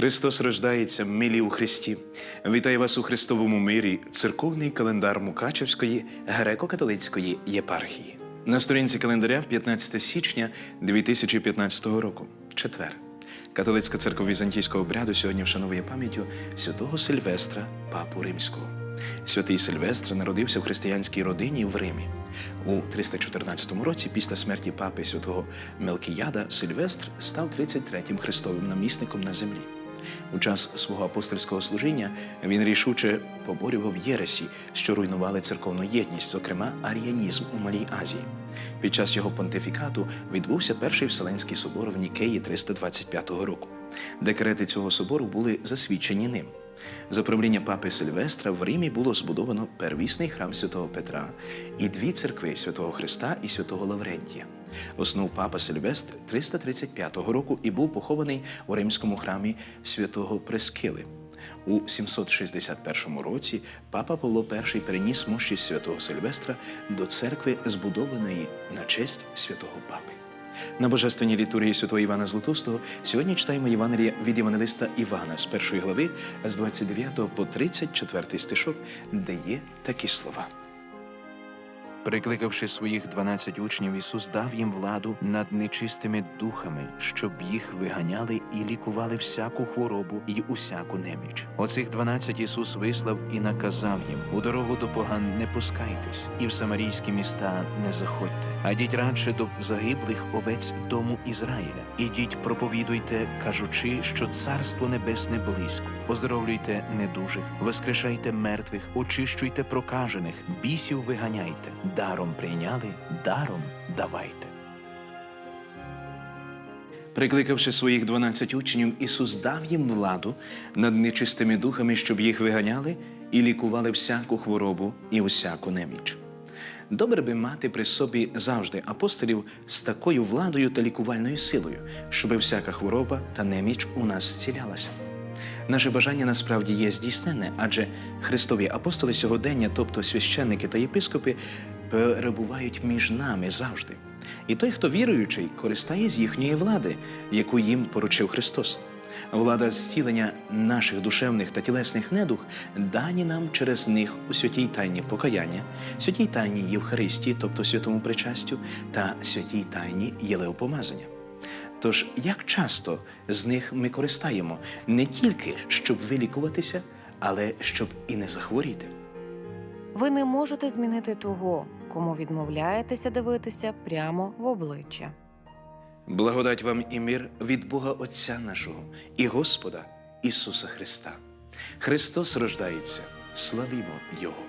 Христос рождається, милі у Христі. Вітаю вас у Христовому мирі, церковний календар Мукачевської греко-католицької єпархії. На сторінці календаря 15 січня 2015 року. Четвер. Католицька церква візантійського обряду сьогодні вшановує пам'яттю святого Сильвестра, папу римського. Святий Сильвестр народився в християнській родині в Римі. У 314 році, після смерті папи святого Мелкіяда, Сильвестр став 33-м христовим намісником на землі. У час свого апостольського служіння він рішуче поборював єресі, що руйнували церковну єдність, зокрема аріанізм у Малій Азії. Під час його понтифікату відбувся перший Вселенський собор в Нікеї 325 року. Декрети цього собору були засвідчені ним. За правління папи Сильвестра в Римі було збудовано первісний храм святого Петра і дві церкви святого Христа і святого Лаврентія. Основ папа Сильвестр 335 року і був похований у римському храмі святого Прескили. У 761 році папа Павло І переніс мощі святого Сильвестра до церкви, збудованої на честь святого папи. На божественній літургії святого Івана Златоустого сьогодні читаємо Євангелія від Євангелиста Івана з першої глави з 29 по 34 стишок, де є такі слова. Прикликавши своїх дванадцять учнів, Ісус дав їм владу над нечистими духами, щоб їх виганяли і лікували всяку хворобу і усяку неміч. Оцих дванадцять Ісус вислав і наказав їм: у дорогу до поган не пускайтесь, і в самарійські міста не заходьте, а йдіть радше до загиблих овець дому Ізраїля. Ідіть, проповідуйте, кажучи, що царство небесне близько. Оздоровлюйте недужих, воскрешайте мертвих, очищуйте прокажених, бісів виганяйте. Даром прийняли, даром давайте. Прикликавши своїх 12 учнів, Ісус дав їм владу над нечистими духами, щоб їх виганяли і лікували всяку хворобу і усяку неміч. Добре би мати при собі завжди апостолів з такою владою та лікувальною силою, щоби всяка хвороба та неміч у нас зцілялася. Наше бажання насправді є здійснене, адже Христові апостоли сьогодення, тобто священники та єпископи, перебувають між нами завжди. І той, хто віруючий, користає з їхньої влади, яку їм поручив Христос. Влада зцілення наших душевних та тілесних недух дані нам через них у святій тайні покаяння, святій тайні Євхаристії, тобто святому причастю, та святій тайні Єлеопомазання. Тож, як часто з них ми користаємо не тільки щоб вилікуватися, але щоб і не захворіти. Ви не можете змінити того, кому відмовляєтеся дивитися прямо в обличчя. Благодать вам і мир від Бога Отця нашого і Господа Ісуса Христа. Христос рождається, славімо Його!